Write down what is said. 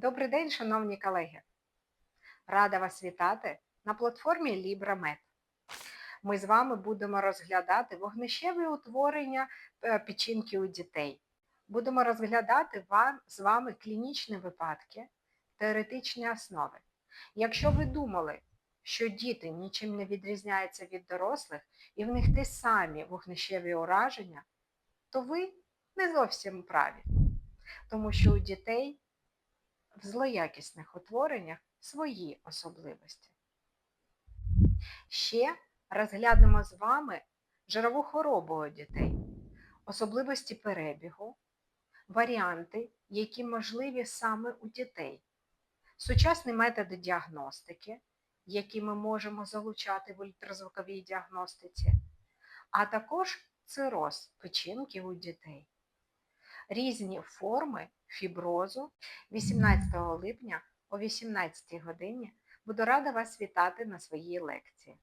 Добрий день, шановні колеги! Рада вас вітати на платформі LibraMed. Ми з вами будемо розглядати вогнищеві утворення е, печінки у дітей. Будемо розглядати вам, з вами клінічні випадки, теоретичні основи. Якщо ви думали, що діти нічим не відрізняються від дорослих і в них ті самі вогнищеві ураження, то ви не зовсім праві. Тому що у дітей в злоякісних утвореннях свої особливості. Ще розглянемо з вами жирову хворобу у дітей, особливості перебігу, варіанти, які можливі саме у дітей, сучасні методи діагностики, які ми можемо залучати в ультразвуковій діагностиці, а також цироз печінки у дітей різні форми фіброзу 18 липня о 18 годині буду рада вас вітати на своїй лекції.